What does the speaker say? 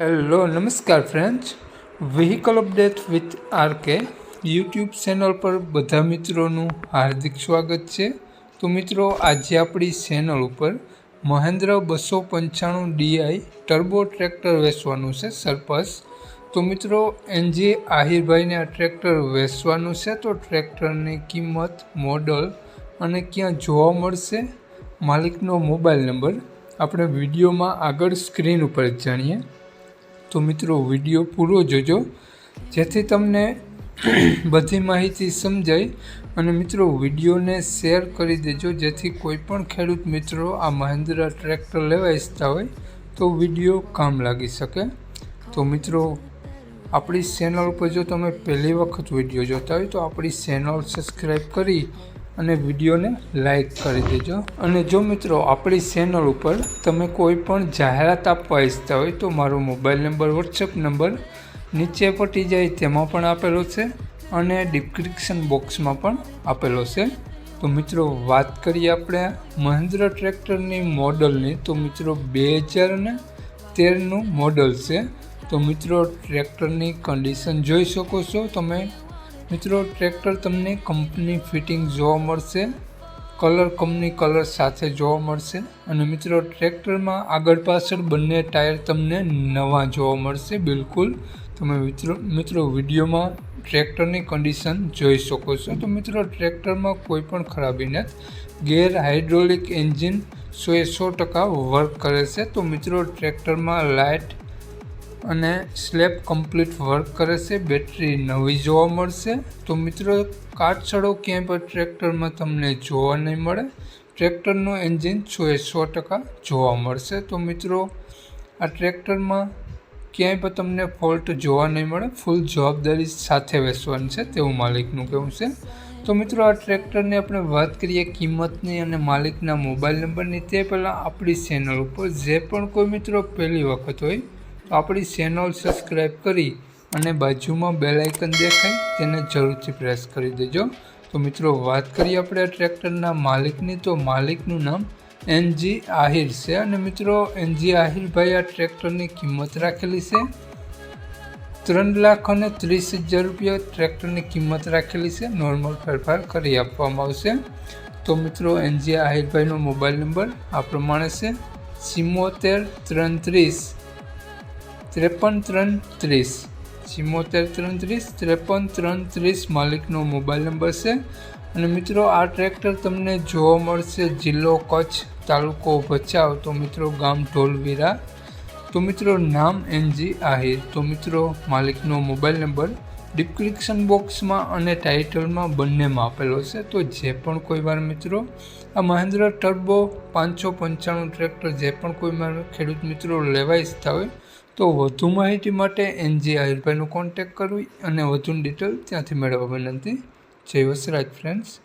Hello નમસ્કાર friends vehicle update with R K YouTube channel પર બધા મિત્રોનું હાર્દિક સ્વાગત છે. તો મિત્રો, આજે આપણી ચેનલ ઉપર મહેન્દ્ર બસો પંચાણું ડીઆઈ ટર્બો ટ્રેક્ટર વેચવાનું છે સરપસ તો મિત્રો, એનજી આહિરભાઈને આ ટ્રેક્ટર વેચવાનું છે તો ટ્રેક્ટરની કિંમત મોડલ અને ક્યાં જોવા મળશે? માલિકનો મોબાઈલ નંબર આપણે વિડીયોમાં આગળ સ્ક્રીન ઉપર જાણીએ. તો મિત્રો, વીડિયો પૂરો જોજો. જેથી તમને બધી માહિતી સમજાય અને મિત્રો, વિડીયોને શેર કરી દેજો. જેથી કોઈ પણ ખેડૂત મિત્રો આ મહિન્દ્રા ટ્રેક્ટર લેવા ઈચ્છતા હોય, તો વીડિયો કામ લાગી શકે. તો મિત્રો, આપણી ચેનલ ઉપર જો તમે પહેલી વખત વીડિયો જોતા હોય, તો આપણી ચેનલ સબસ્ક્રાઈબ કરી અને વિડીયોને લાઈક કરી દેજો. અને જો મિત્રો, આપણી ચેનલ ઉપર તમે કોઈ પણ જાહેરાત આપવા ઈચ્છતા હોય તો મારો મોબાઈલ નંબર, વોટ્સએપ નંબર નીચે પટી જાય તેમાં પણ આપેલો છે અને ડિસ્ક્રિપ્શન બોક્સમાં પણ આપેલો છે. તો મિત્રો, વાત કરીએ આપણે મહેન્દ્ર ટ્રેક્ટરની મોડલની. તો મિત્રો, બે હજાર ને તેરનું મોડલ છે. તો મિત્રો, ટ્રેક્ટરની કન્ડિશન જોઈ શકો છો તમે. મિત્રો ટ્રેક્ટર તમને કંપની ફિટિંગ જોવા મળશે કલર કંપની કલર સાથે જોવા મળશે અને મિત્રો ટ્રેક્ટરમાં આગળ પાછળ બંને ટાયર તમને નવા જોવા મળશે, બિલકુલ. તમે મિત્રો મિત્રો વિડીયોમાં ટ્રેક્ટરની કન્ડિશન જોઈ શકો છો. તો મિત્રો ટ્રેક્ટરમાં કોઈ પણ ખરાબી નથી. ગેર હાઇડ્રોલિક એન્જિન સો એ સો ટકા વર્ક કરે છે. તો મિત્રો ટ્રેક્ટરમાં લાઇટ અને સ્લેબ કમ્પ્લીટ વર્ક કરે છે, બેટરી નવી જોવા મળશે. તો મિત્રો કાટછડો ક્યાંય પણ ટ્રેક્ટરમાં તમને જોવા નહીં મળે. ટ્રેક્ટરનું એન્જિન સો સો ટકા જોવા મળશે. તો મિત્રો, આ ટ્રેક્ટરમાં ક્યાંય પણ તમને ફોલ્ટ જોવા નહીં મળે. ફૂલ જવાબદારી સાથે વેચવાની છે તેવું માલિકનું કહેવું છે. તો મિત્રો, આ ટ્રેક્ટરની આપણે વાત કરીએ કિંમતની અને માલિકના મોબાઈલ નંબરની. તે પહેલાં આપણી ચેનલ ઉપર જે પણ કોઈ મિત્રો પહેલી વખત હોય આપણી ચેનલ સબસ્ક્રાઈબ કરી અને બાજુમાં બેલ આઇકન દેખાય તેને જરૂરથી પ્રેસ કરી દેજો. તો મિત્રો, વાત કરીએ આપણે આ ટ્રેક્ટરના માલિકની, તો માલિકનું નામ એનજી આહિર છે. અને મિત્રો એનજી આહિરભાઈ આ ટ્રેક્ટરની કિંમત રાખેલી છે. ત્રણ લાખ અને ત્રીસ હજાર રૂપિયા ટ્રેક્ટરની કિંમત રાખેલી છે. નોર્મલ ફેરફાર કરી આપવામાં આવશે. તો મિત્રો એનજી આહિરભાઈનો મોબાઈલ નંબર આ પ્રમાણે છે. સિમોતેર ત્રીસ ત્રેપન ત્રણ ત્રીસ. ચિમોતેર ત્રણ ત્રીસ, ત્રેપન ત્રણ ત્રીસ માલિકનો મોબાઈલ નંબર છે. અને મિત્રો, આ ટ્રેક્ટર તમને જોવા મળશે જિલ્લો કચ્છ તાલુકો ભચાઉ. તો મિત્રો, ગામ ઢોલવીરા. તો મિત્રો, નામ એનજી આહિર. તો મિત્રો, માલિકનો મોબાઈલ નંબર ડિસ્ક્રિપ્શન બોક્સમાં અને ટાઇટલમાં બંનેમાં આપેલો છે. તો જે પણ કોઈ વાર મિત્રો, આ મહેન્દ્ર ટર્બો પાંચસો પંચાણું ટ્રેક્ટર જે પણ કોઈ ખેડૂત મિત્રો લેવા ઈચ્છતા હોય તો વધુ માહિતી માટે એનજી આહિરભાઈનો કોન્ટેક કરવી અને વધુ ડિટેલ ત્યાંથી મેળવવા વિનંતી. જય વસરાજ ફ્રેન્ડ્સ